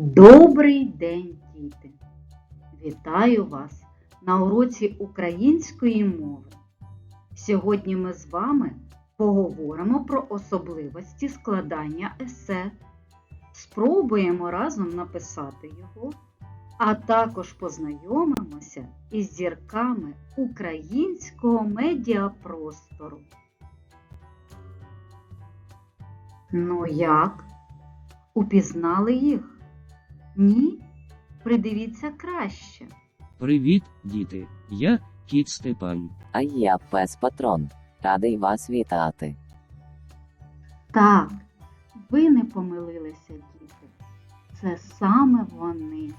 Добрий день, діти! Вітаю вас на уроці української мови. Сьогодні ми з вами поговоримо про особливості складання есе. Спробуємо разом написати його, а також познайомимося із зірками українського медіапростору. Ну як? Упізнали їх? Ні? Придивіться краще. Привіт, діти! Я кіт Степан. А я пес Патрон. Радий вас вітати. Так, ви не помилилися, діти. Це саме вони.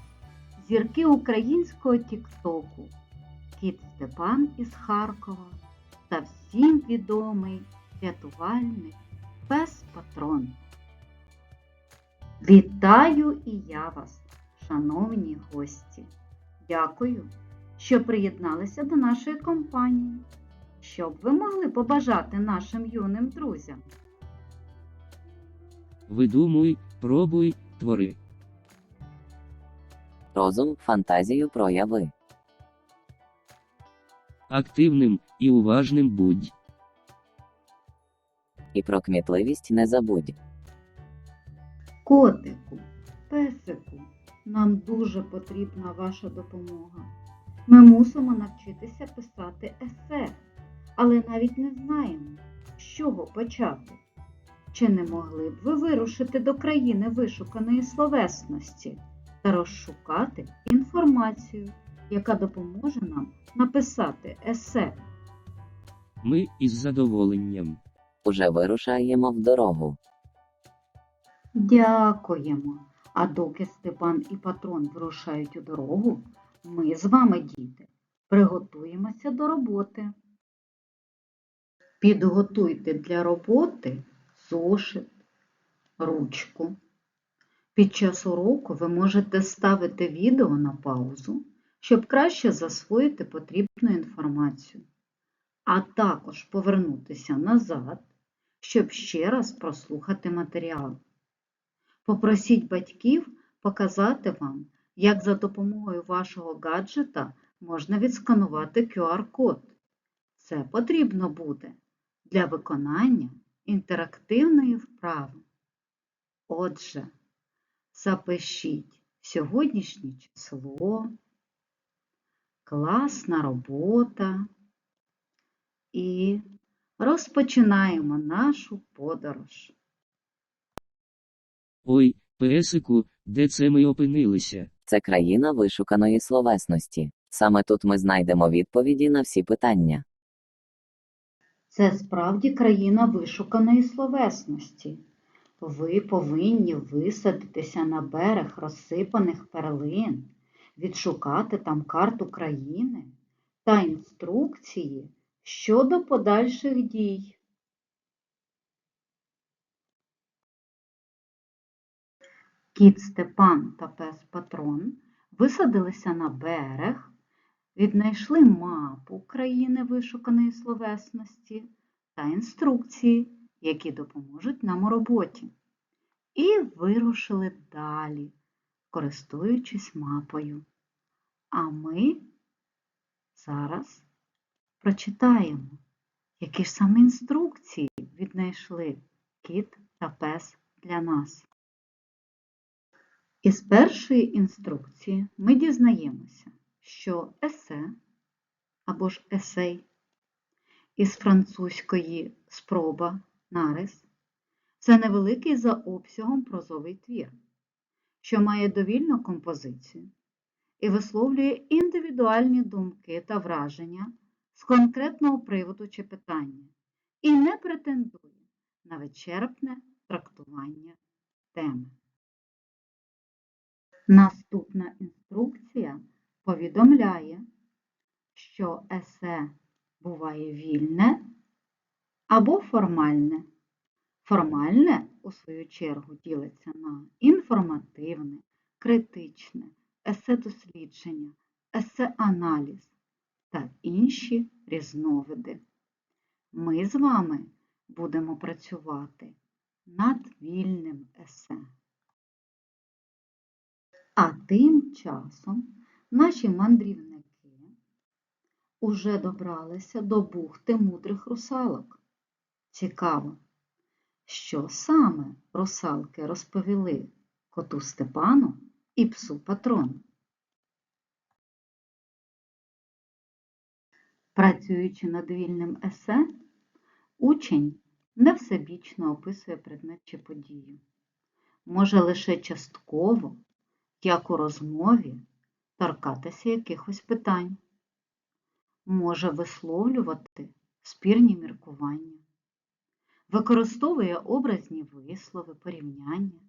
Зірки українського тіктоку. Кіт Степан із Харкова та всім відомий рятувальник пес Патрон. Вітаю і я вас, шановні гості. Дякую, що приєдналися до нашої компанії. Що б ви могли побажати нашим юним друзям? Видумуй, пробуй, твори. Розум, фантазію прояви. Активним і уважним будь. І про кмітливість не забудь. Котику, песику, нам дуже потрібна ваша допомога. Ми мусимо навчитися писати есе, але навіть не знаємо, з чого почати. Чи не могли б ви вирушити до країни вишуканої словесності та розшукати інформацію, яка допоможе нам написати есе? Ми із задоволенням. Уже вирушаємо в дорогу. Дякуємо. А доки Степан і патрон вирушають у дорогу, ми з вами, діти, приготуємося до роботи. Підготуйте для роботи зошит, ручку. Під час уроку ви можете ставити відео на паузу, щоб краще засвоїти потрібну інформацію, а також повернутися назад, щоб ще раз прослухати матеріал. Попросіть батьків показати вам, як за допомогою вашого гаджета можна відсканувати QR-код. Це потрібно буде для виконання інтерактивної вправи. Отже, запишіть сьогоднішнє число, класна робота і розпочинаємо нашу подорож. Ой, песику, де це ми опинилися? Це країна вишуканої словесності. Саме тут ми знайдемо відповіді на всі питання. Це справді країна вишуканої словесності. Ви повинні висадитися на берег розсипаних перлин, відшукати там карту країни та інструкції щодо подальших дій. Кіт Степан та пес Патрон висадилися на берег, віднайшли мапу країни вишуканої словесності та інструкції, які допоможуть нам у роботі, і вирушили далі, користуючись мапою. А ми зараз прочитаємо, які ж саме інструкції віднайшли кіт та пес для нас. Із першої інструкції ми дізнаємося, що есе або ж есей із французької спроба нарис це невеликий за обсягом прозовий твір, що має довільну композицію і висловлює індивідуальні думки та враження з конкретного приводу чи питання і не претендує на вичерпне трактування теми. Наступна інструкція повідомляє, що есе буває вільне або формальне. Формальне, у свою чергу, ділиться на інформативне, критичне, есе-дослідження, есе-аналіз та інші різновиди. Ми з вами будемо працювати над вільним есе. А тим часом наші мандрівники уже добралися до бухти мудрих русалок. Цікаво, що саме русалки розповіли коту Степану і псу Патрону. Працюючи над вільним есе, учень не всебічно описує предмет чи подію. Може лише частково, як у розмові, торкатися якихось питань. Може висловлювати спірні міркування, використовує образні вислови, порівняння,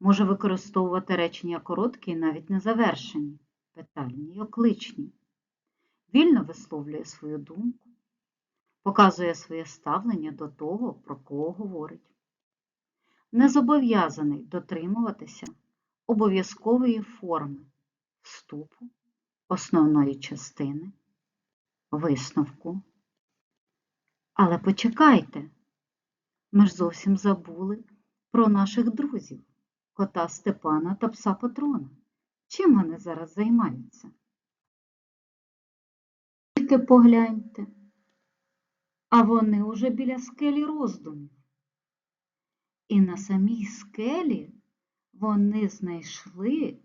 може використовувати речення короткі і навіть незавершені, питальні й окличні, вільно висловлює свою думку, показує своє ставлення до того, про кого говорить. Не зобов'язаний дотримуватися обов'язкової форми вступу, основної частини, висновку. Але почекайте, ми ж зовсім забули про наших друзів, кота Степана та пса Патрона. Чим вони зараз займаються? Тільки погляньте, а вони уже біля скелі роздумів. І на самій скелі вони знайшли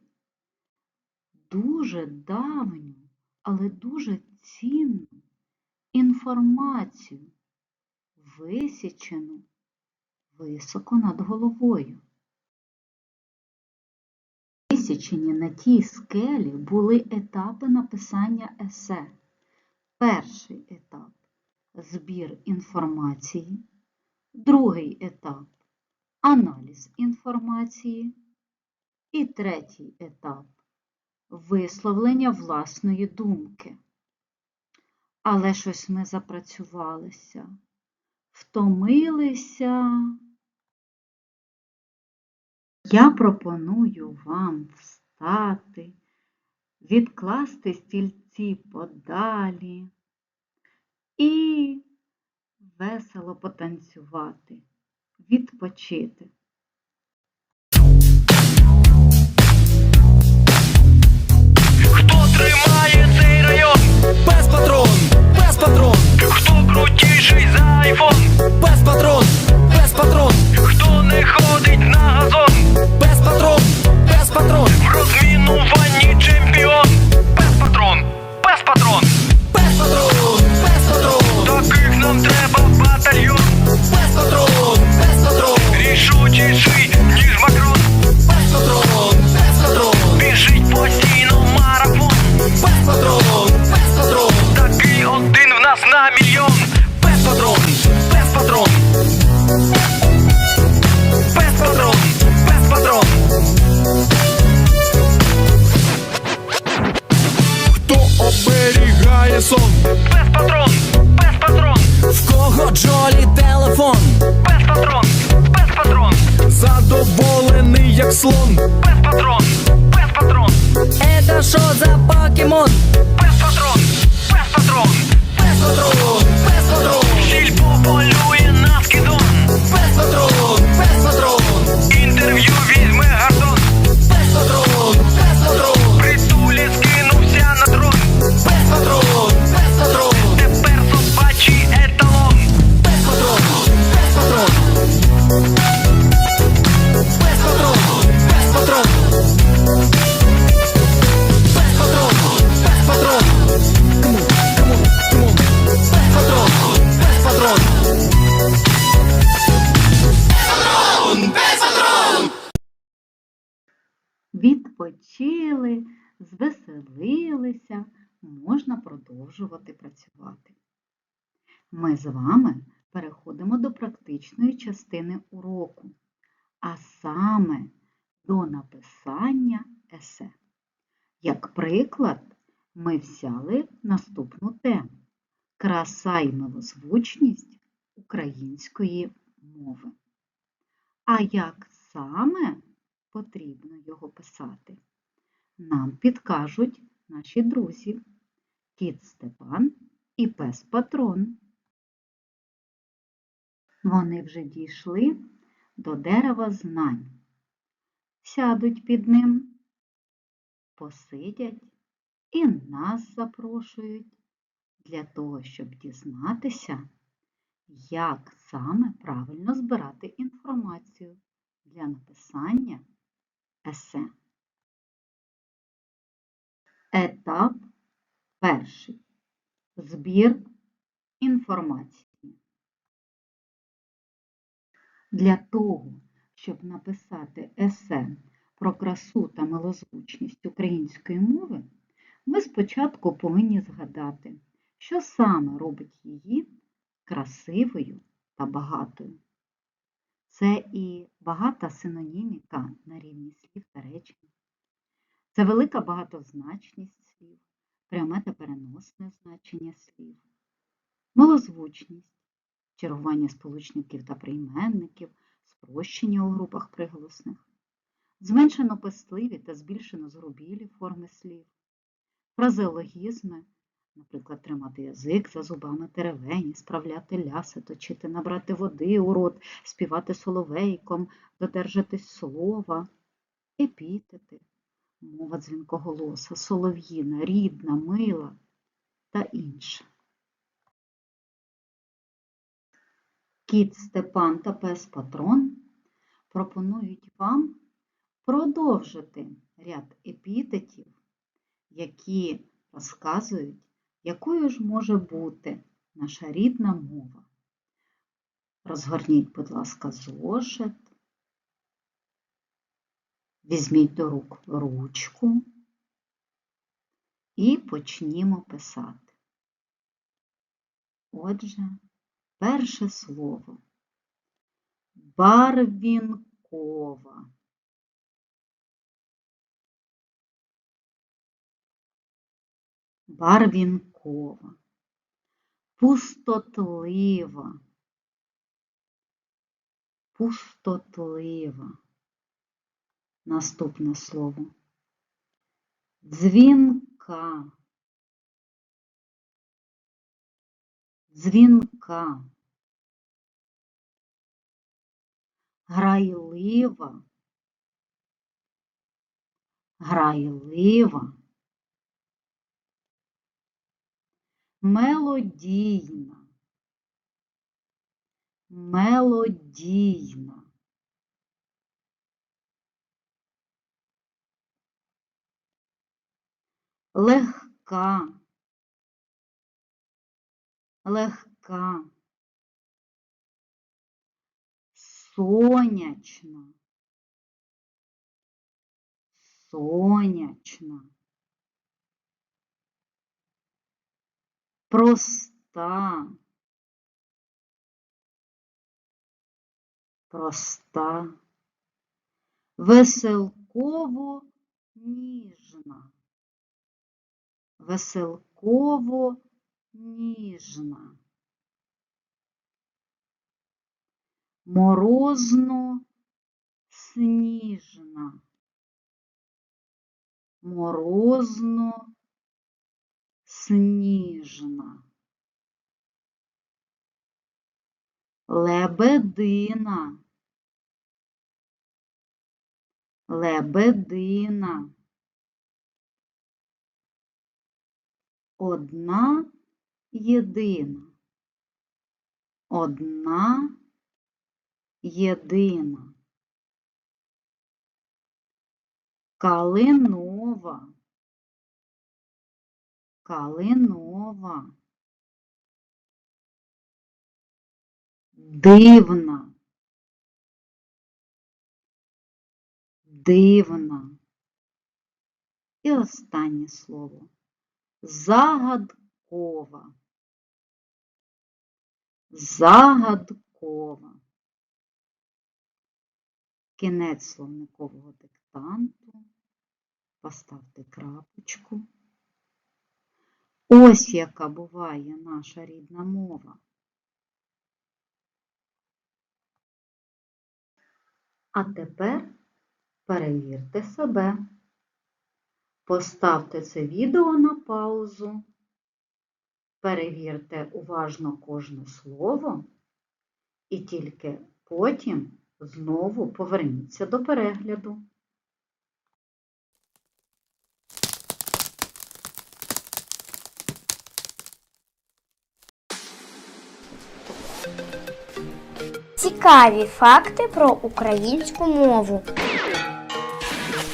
дуже давню, але дуже цінну інформацію, висічену високо над головою. Висічені на тій скелі були етапи написання есе. Перший етап збір інформації, другий етап аналіз інформації і третій етап висловлення власної думки. Але щось ми запрацювалися, втомилися. Я пропоную вам встати, відкласти стільці подалі і весело потанцювати, відпочити. Оберігає сон, Без патрон, без патрон. в кого джолі телефон, Без патрон, без патрон. задоволений як слон, Без патрон, без патрон. это що за покемон, Без патрон, без патрон. без патрон, без патрон, Сільпо полює Відпочили, звеселилися, можна продовжувати працювати. Ми з вами переходимо до практичної частини уроку, а саме до написання есе. Як приклад, ми взяли наступну тему краса і милозвучність української мови. А як саме потрібно його писати? Нам підкажуть наші друзі кіт Степан і пес Патрон. Вони вже дійшли до дерева знань. Сядуть під ним посидять і нас запрошують для того, щоб дізнатися, як саме правильно збирати інформацію для написання есе. Етап перший. Збір інформації. Для того, щоб написати есе про красу та милозвучність української мови, ми спочатку повинні згадати, що саме робить її красивою та багатою. Це і багата синоніміка на рівні слів та речень. Це велика багатозначність слів, пряме та переносне значення слів, милозвучність, чергування сполучників та прийменників, спрощення у групах приголосних, зменшено пестливі та збільшено згрубілі форми слів, фразеологізми, наприклад, тримати язик за зубами теревені, справляти ляси, точити, набрати води у рот, співати соловейком, додержатись слова, епітети, мова дзвінкоголоса, солов'їна, рідна, мила та інше. Кіт Степан та пес Патрон пропонують вам продовжити ряд епітетів, які розказують, якою ж може бути наша рідна мова. Розгорніть, будь ласка, зошит. Візьміть до рук ручку і почнімо писати. Отже, перше слово барвінкова. Барвінкова, пустотлива, пустотлива. Наступне слово. Дзвінка. Дзвінка. Грайлива. Грайлива. Мелодійна. Мелодійна. легка, легка, сонячна, сонячна, проста, проста, веселково ніжна. Веселково ніжна, морозно сніжна, морозно сніжна, лебедина, лебедина. Одна єдина. Одна єдина. Калинова. Калинова. Дивна. Дивна. І останнє слово. Загадкова. Загадкова. Кінець словникового диктанту. Поставте крапочку. Ось яка буває наша рідна мова. А тепер перевірте себе. Поставте це відео на паузу. Перевірте уважно кожне слово і тільки потім знову поверніться до перегляду. Цікаві факти про українську мову.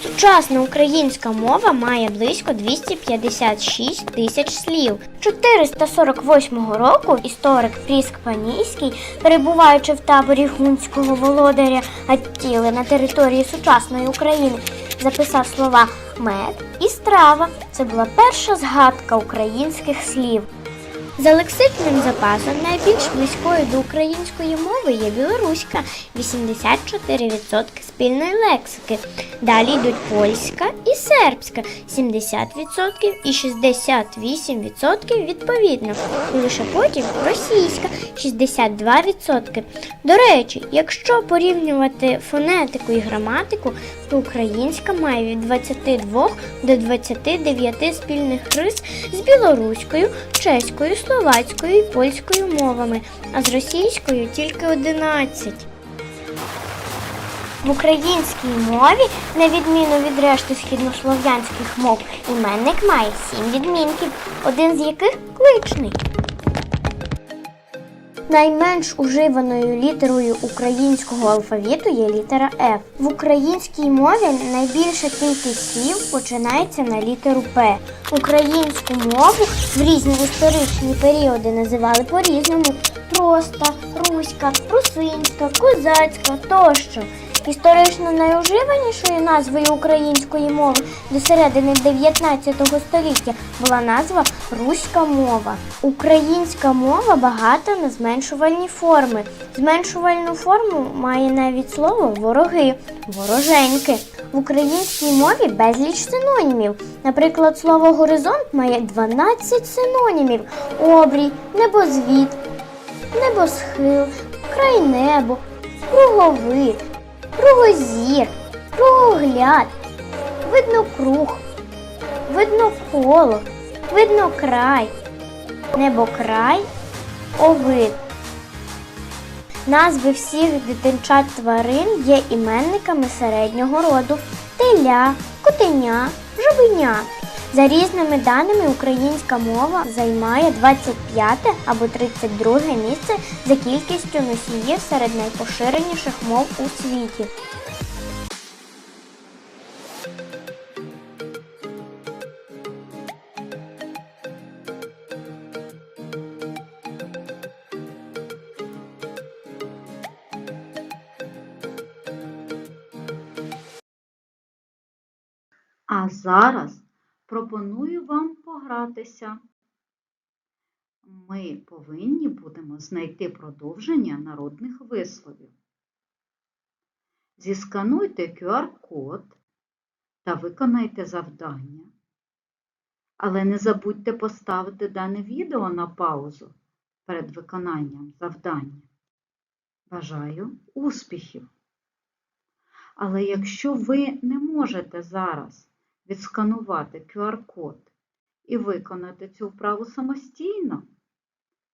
Сучасна українська мова має близько 256 тисяч слів. 448 року історик Фріск Панійський, перебуваючи в таборі гунського володаря Аттіли на території сучасної України, записав слова мед і страва. Це була перша згадка українських слів. За лексичним запасом найбільш близькою до української мови є білоруська 84% спільної лексики. Далі йдуть польська і сербська 70% і 68% відповідно. І лише потім російська 62%. До речі, якщо порівнювати фонетику і граматику, українська має від 22 до 29 спільних рис з білоруською, чеською, словацькою і польською мовами, а з російською тільки 11. В українській мові, на відміну від решти східнослов'янських мов, іменник має сім відмінків, один з яких кличний. Найменш уживаною літерою українського алфавіту є літера F. В українській мові найбільша кількість слів починається на літеру П. Українську мову в різні історичні періоди називали по-різному: проста, руська, русинська, козацька тощо. Історично найуживанішою назвою української мови до середини 19 століття була назва Руська мова. Українська мова багата на зменшувальні форми. Зменшувальну форму має навіть слово вороги, вороженьки. В українській мові безліч синонімів. Наприклад, слово горизонт має 12 синонімів: обрій, небозвід, небосхил, край небо, круговид, кругозір, кругогляд, видно круг, видно коло, видно край, небокрай, овид. Назви всіх дитинчат тварин є іменниками середнього роду теля, котеня, жабеня. За різними даними, українська мова займає 25 або 32 місце за кількістю носіїв серед найпоширеніших мов у світі. А зараз пропоную вам погратися. Ми повинні будемо знайти продовження народних висловів. Зіскануйте QR-код та виконайте завдання. Але не забудьте поставити дане відео на паузу перед виконанням завдання. Бажаю успіхів! Але якщо ви не можете зараз відсканувати QR-код і виконати цю вправу самостійно,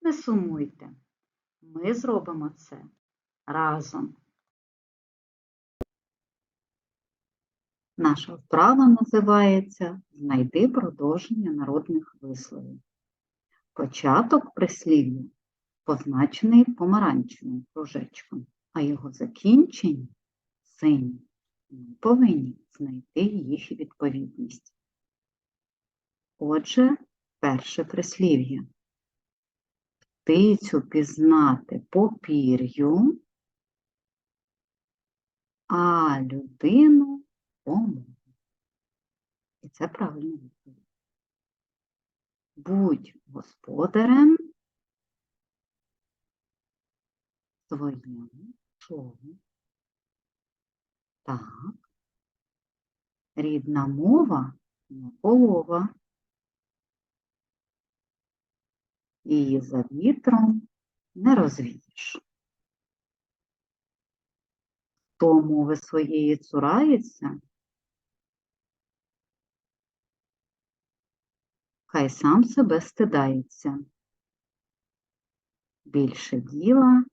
не сумуйте. Ми зробимо це разом. Наша вправа називається Знайди продовження народних висловів. Початок прислів'я позначений помаранчевим кружечком, а його закінчення синім. Ми повинні знайти їх відповідність. Отже, перше прислів'я. Птицю пізнати по пір'ю, а людину по мові. І це правильна відповідь. Будь господарем своєму шову. Так. Рідна мова не полова. Її за вітром не розвієш. Хто мови своєї цурається, хай сам себе стидається. Більше діла,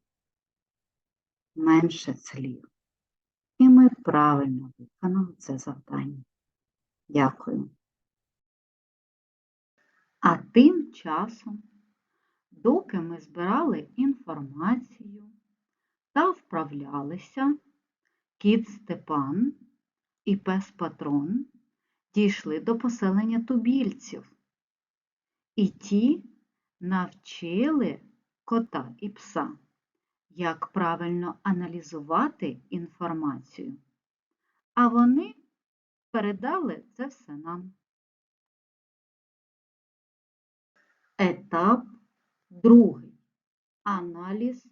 менше слів. Правильно виконали це завдання. Дякую. А тим часом, доки ми збирали інформацію, та вправлялися, кіт Степан і пес Патрон дійшли до поселення тубільців. І ті навчили кота і пса, як правильно аналізувати інформацію. А вони передали це все нам. Етап другий. Аналіз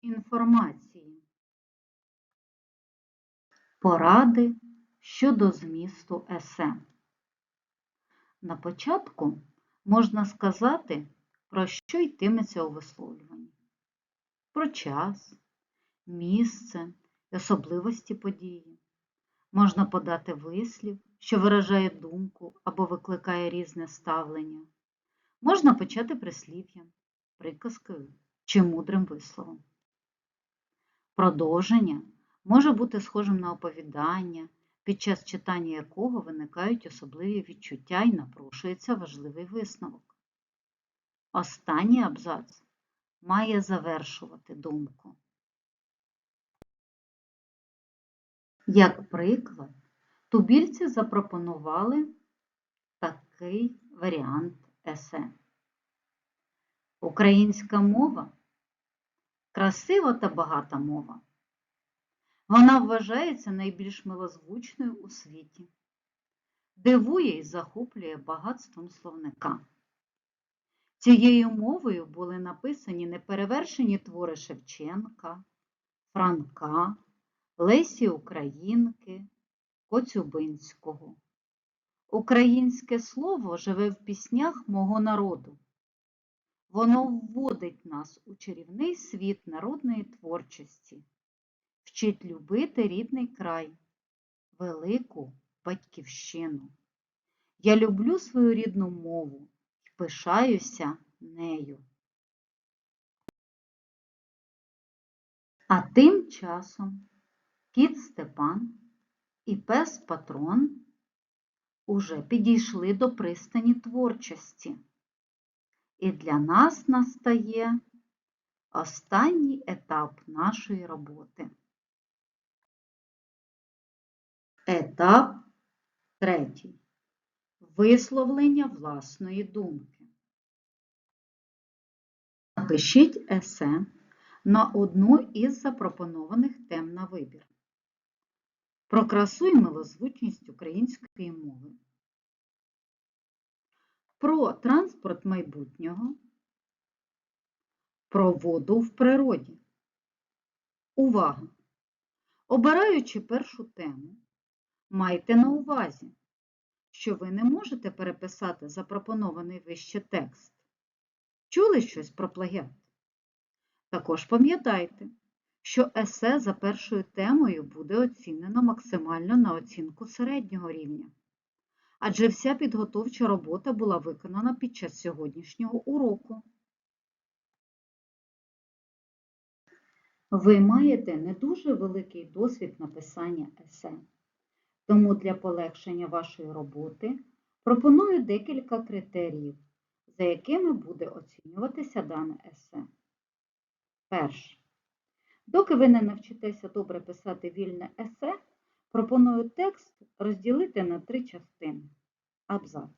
інформації. Поради щодо змісту есе. На початку можна сказати, про що йтиметься у висловлюванні. Про час, місце, особливості події. Можна подати вислів, що виражає думку або викликає різне ставлення. Можна почати прислів'ям, приказкою чи мудрим висловом. Продовження може бути схожим на оповідання, під час читання якого виникають особливі відчуття і напрошується важливий висновок. Останній абзац має завершувати думку. Як приклад, тубільці запропонували такий варіант есе. Українська мова красива та багата мова. Вона вважається найбільш милозвучною у світі, дивує і захоплює багатством словника. Цією мовою були написані неперевершені твори Шевченка, Франка, Лесі Українки, Коцюбинського. Українське слово живе в піснях мого народу. Воно вводить нас у чарівний світ народної творчості, вчить любити рідний край, велику батьківщину. Я люблю свою рідну мову і пишаюся нею. А тим часом кіт Степан і пес Патрон уже підійшли до пристані творчості. І для нас настає останній етап нашої роботи. Етап третій. Висловлення власної думки. Напишіть есе на одну із запропонованих тем на вибір. Про красу і милозвучність української мови. Про транспорт майбутнього. Про воду в природі. Увага! Обираючи першу тему, майте на увазі, що ви не можете переписати запропонований вище текст. Чули щось про плагіат? Також пам'ятайте, що есе за першою темою буде оцінено максимально на оцінку середнього рівня. Адже вся підготовча робота була виконана під час сьогоднішнього уроку. Ви маєте не дуже великий досвід написання есе. Тому для полегшення вашої роботи пропоную декілька критеріїв, за якими буде оцінюватися дане есе. Перше. Доки ви не навчитеся добре писати вільне есе, пропоную текст розділити на три частини. Абзац.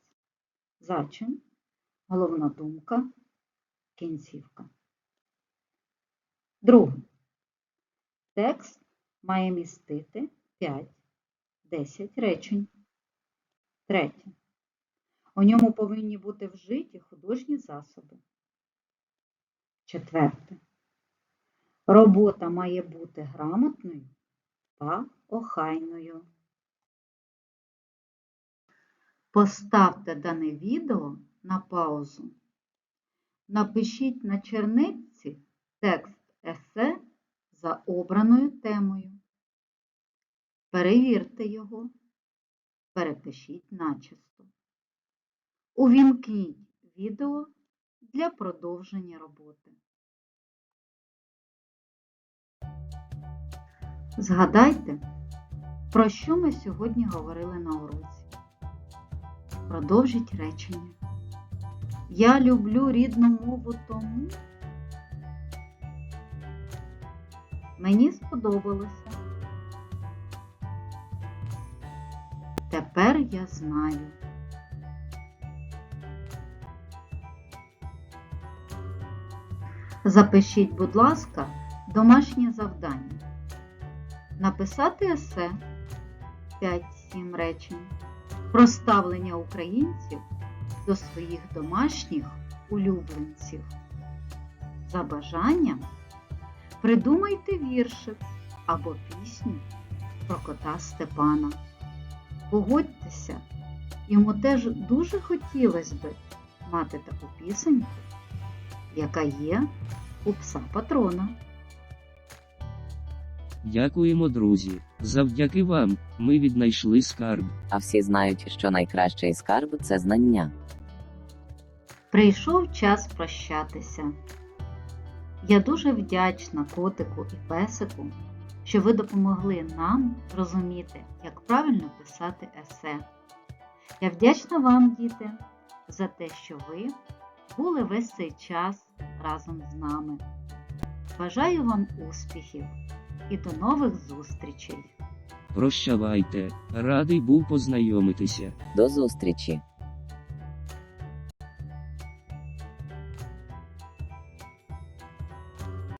Зачин, головна думка, кінцівка. Друге. Текст має містити 5-10 речень. Третє. У ньому повинні бути вжиті художні засоби. Четверте. Робота має бути грамотною та охайною. Поставте дане відео на паузу. Напишіть на чернетці текст есе за обраною темою. Перевірте його, перепишіть начисто. Увімкніть відео для продовження роботи. Згадайте, про що ми сьогодні говорили на уроці. Продовжіть речення. Я люблю рідну мову тому. Мені сподобалося. Тепер я знаю. Запишіть, будь ласка, домашнє завдання. Написати есе 5-7 речень про ставлення українців до своїх домашніх улюбленців. За бажанням придумайте віршик або пісню про кота Степана. Погодьтеся, йому теж дуже хотілося би мати таку пісеньку, яка є у пса патрона. Дякуємо, друзі. Завдяки вам ми віднайшли скарб. А всі знають, що найкращий скарб це знання. Прийшов час прощатися. Я дуже вдячна котику і песику, що ви допомогли нам зрозуміти, як правильно писати есе. Я вдячна вам, діти, за те, що ви були весь цей час разом з нами. Бажаю вам успіхів і до нових зустрічей! Прощавайте, радий був познайомитися. До зустрічі!